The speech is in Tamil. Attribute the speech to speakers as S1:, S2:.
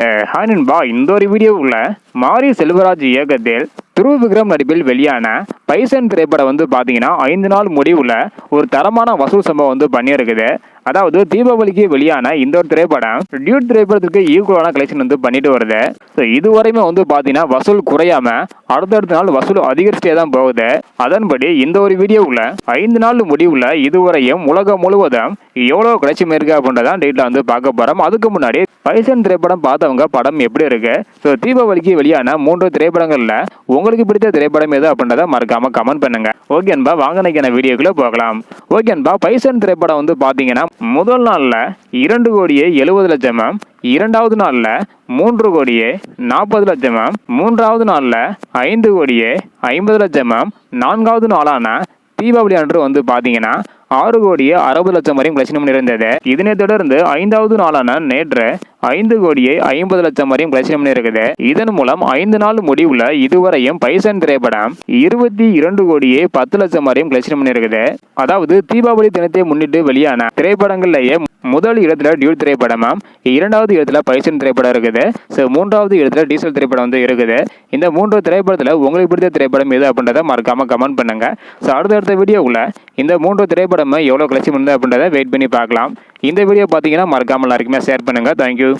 S1: ஹாய் நண்பா இந்த ஒரு வீடியோவுல மாரி செல்வராஜ் இயக்கத்தில் துருவ விக்ரம் நடிப்பில் வெளியான பைசன் திரைப்படம் வந்து பார்த்தீங்கன்னா ஐந்து நாள் முடிவில் ஒரு தரமான வசூல் சம்பவம் வந்து பண்ணியிருக்குது அதாவது தீபாவளிக்கு வெளியான இந்த ஒரு திரைப்படம் டியூட் திரைப்படத்துக்கு ஈக்குவலான கலெக்ஷன் வந்து பண்ணிட்டு வருது. ஸோ இதுவரையுமே வந்து பார்த்தீங்கன்னா வசூல் குறையாம அடுத்தடுத்த நாள் வசூல் அதிகரிச்சுட்டே தான் போகுது. அதன்படி இந்த ஒரு வீடியோவில் ஐந்து நாள் முடிவில் இதுவரையும் உலகம் முழுவதும் எவ்வளோ கலெக்ஷன் இருக்கு அப்படின்றதான் டேட்டில் வந்து பார்க்க போகிறோம் அதுக்கு முன்னாடி பைசன் திரைப்படம் பார்த்தவங்க படம் எப்படி இருக்கு? ஸோ தீபாவளிக்கு வெளியான மூன்று திரைப்படங்களில் உங்களுக்கு பிடித்த திரைப்படம் எது அப்படின்றத மறக்காம கமெண்ட் பண்ணுங்க. ஓகேன்பா வாங்கினைக்கான வீடியோக்குள்ளே போகலாம். ஓகேன்பா பைசன் திரைப்படம் வந்து பார்த்தீங்கன்னா முதல் நாளில் இரண்டு கோடியே எழுபது லட்சமும் இரண்டாவது நாளில் மூன்று கோடியே நாற்பது லட்சமும் மூன்றாவது நாளில் ஐந்து கோடியே ஐம்பது லட்சமும் நான்காவது நாளான தீபாவளி அன்று வந்து பார்த்தீங்கன்னா ஆறு கோடியே அறுபது லட்சம் வரையும் கலெக்ஷன் இருந்தது இதனைத் தொடர்ந்து ஐந்தாவது நாளான நேற்று ஐந்து கோடியே ஐம்பது லட்சம் வரையும் கலெக்ஷன் இருக்குது இதன் மூலம் ஐந்து நாள் முடிவுல இதுவரையும் பைசன் திரைப்படம் இருபத்தி இரண்டு கோடியே பத்து லட்சம் வரையும் கலெக்ஷன் இருக்குது அதாவது தீபாவளி தினத்தை முன்னிட்டு வெளியான திரைப்படங்கள்லயே முதல் இடத்துல டியூட் திரைப்படமாம் இரண்டாவது இடத்துல பைசன் திரைப்படம் இருக்குது. ஸோ மூன்றாவது இடத்துல டீசல் திரைப்படம் வந்து இருக்குது. இந்த மூன்று திரைப்படத்தில் உங்களுக்கு பிடித்த திரைப்படம் எது அப்படின்றத மறக்காமல் கமெண்ட் பண்ணுங்க. ஸோ அடுத்தடுத்த வீடியோவில் இந்த மூன்று திரைப்படம் எவ்வளோ கலெக்ஷன் இருந்தது அப்படின்றத வெயிட் பண்ணி பார்க்கலாம். இந்த வீடியோ பார்த்தீங்கன்னா மறக்காமல் எல்லாருக்குமே ஷேர் பண்ணுங்கள் தேங்க்யூ